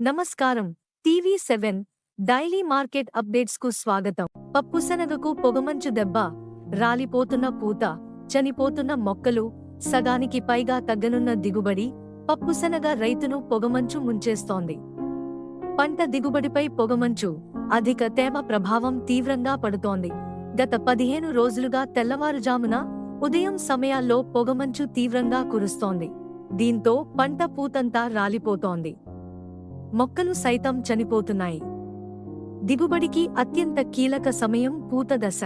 నమస్కారం. TV seven daily market అప్డేట్స్కు స్వాగతం. పప్పుశనగకు పొగమంచు దెబ్బ రాలిపోతున్న పూత చనిపోతున్న మొక్కలు సగానికి పైగా తగ్గనున్న దిగుబడి పప్పుశనగ రైతును పొగమంచు ముంచేస్తోంది. పంట దిగుబడిపై పొగమంచు అధిక తేమ ప్రభావం తీవ్రంగా పడుతోంది. గత పదిహేను రోజులుగా తెల్లవారుజామున ఉదయం సమయాల్లో పొగమంచు తీవ్రంగా కురుస్తోంది. దీంతో పంట పూతంతా రాలిపోతోంది. మొక్కలు సైతం చనిపోతున్నాయి. దిగుబడికి అత్యంత కీలక సమయం పూత దశ.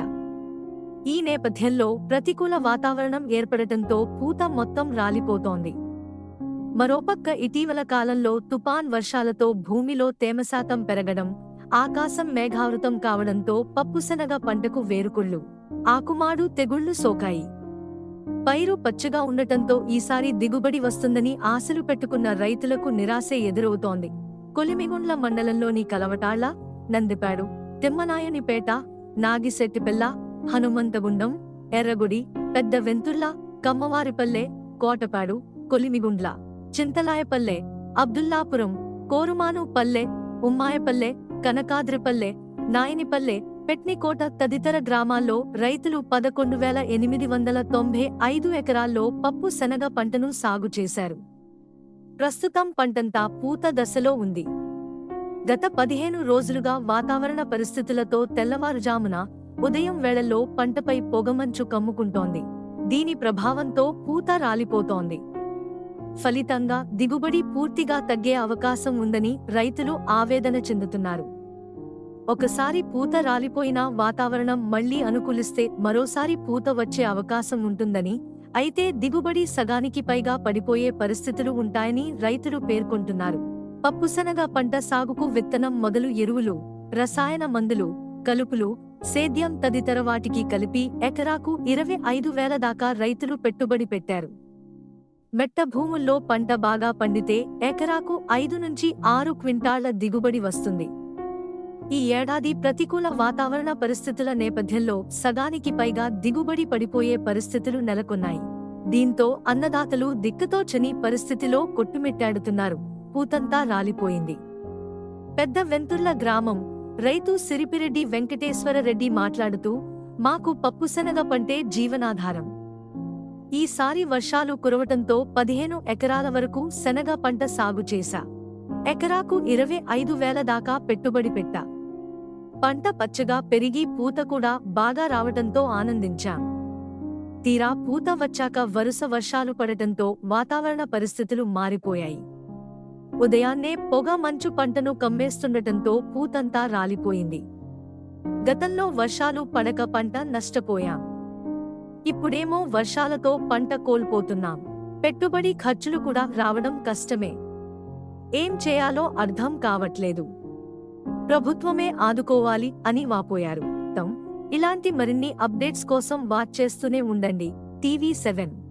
ఈ నేపథ్యంలో ప్రతికూల వాతావరణం ఏర్పడటంతో పూత మొత్తం రాలిపోతోంది. మరోపక్క ఇటీవల కాలంలో తుపాన్ వర్షాలతో భూమిలో తేమశాతం పెరగడం ఆకాశం మేఘావృతం కావడంతో పప్పుశనగ పంటకు వేరుకుళ్ళు ఆకుమాడు తెగుళ్ళు సోకాయి. పైరు పచ్చగా ఉండటంతో ఈసారి దిగుబడి వస్తుందని ఆశలు పెట్టుకున్న రైతులకు నిరాశే ఎదురవుతోంది. కొలిమిగుండ్ల మండలంలోని కలవటాళ్ళ నందిపాడు తిమ్మనాయనిపేట నాగిశెట్టిపెల్ల హనుమంతగుండం ఎర్రగుడి పెద్ద వెంతుర్ల కమ్మవారిపల్లె కోటపాడు కొలిమిగుండ్ల చింతలాయపల్లె అబ్దుల్లాపురం కోరుమాను పల్లె ఉమ్మాయపల్లె కనకాద్రిపల్లె నాయనిపల్లె పెట్నికోట తదితర గ్రామాల్లో రైతులు పదకొండు వేల ఎనిమిది వందల తొంభై ఐదు ఎకరాల్లో పప్పు శనగ పంటను సాగు చేశారు. ప్రస్తుతం పంటంతా పూత దశలో ఉంది. గత పదిహేను రోజులుగా వాతావరణ పరిస్థితులతో తెల్లవారుజామున ఉదయం వేళల్లో పంటపై పొగమంచు కమ్ముకుంటోంది. దీని ప్రభావంతో పూత రాలిపోతోంది. ఫలితంగా దిగుబడి పూర్తిగా తగ్గే అవకాశం ఉందని రైతులు ఆవేదన చెందుతున్నారు. ఒకసారి పూత రాలిపోయినా వాతావరణం మళ్ళీ అనుకూలిస్తే మరోసారి పూత వచ్చే అవకాశం ఉంటుందని అయితే దిగుబడి సగానికి పైగా పడిపోయే పరిస్థితులు ఉంటాయని రైతులు పేర్కొంటున్నారు. పప్పుశనగ పంట సాగుకు విత్తనం మొదలు ఎరువులు రసాయన మందులు కలుపులు సేద్యం తదితర వాటికి కలిపి ఎకరాకు ఇరవై ఐదు వేల దాకా రైతులు పెట్టుబడి పెట్టారు. మెట్ట భూముల్లో పంట బాగా పండితే ఎకరాకు ఐదు నుంచి ఆరు క్వింటాళ్ళ దిగుబడి వస్తుంది. ఈ ఏడాది ప్రతికూల వాతావరణ పరిస్థితుల నేపథ్యంలో సగానికి పైగా దిగుబడి పడిపోయే పరిస్థితులు నెలకొన్నాయి. దీంతో అన్నదాతలు దిక్కుతోచని పరిస్థితిలో కొట్టుమిట్టాడుతున్నారు. పూతంతా రాలిపోయింది. పెద్ద వెంతుర్ల గ్రామం. రైతు సిరిపిరెడ్డి వెంకటేశ్వర రెడ్డి మాట్లాడుతూ మాకు పప్పుశనగ పంటే జీవనాధారం. ఈసారి వర్షాలు కురవటంతో పదిహేను ఎకరాల వరకు శనగ పంట సాగు చేశా. ఎకరాకు ఇరవై ఐదు వేల దాకా పెట్టుబడి పెట్టా. పంట పచ్చగా పెరిగి పూత కూడా బాగా రావటంతో ఆనందించాం. తీరా పూత వచ్చాక వరుస వర్షాలు పడటంతో వాతావరణ పరిస్థితులు మారిపోయాయి. ఉదయాన్నే పొగ మంచు పంటను కమ్మేస్తుండటంతో పూతంతా రాలిపోయింది. గతంలో వర్షాలు పడక పంట నష్టపోయాం. ఇప్పుడేమో వర్షాలతో పంట కోల్పోతున్నాం. పెట్టుబడి ఖర్చులు కూడా రావడం కష్టమే. ఏం చేయాలో అర్థం కావట్లేదు. ప్రభుత్వమే ఆదుకోవాలి అని వాపోయారు. తమ్ ఇలాంటి మరిన్ని అప్డేట్స్ కోసం వాచ్ చేస్తూనే ఉండండి. TV seven.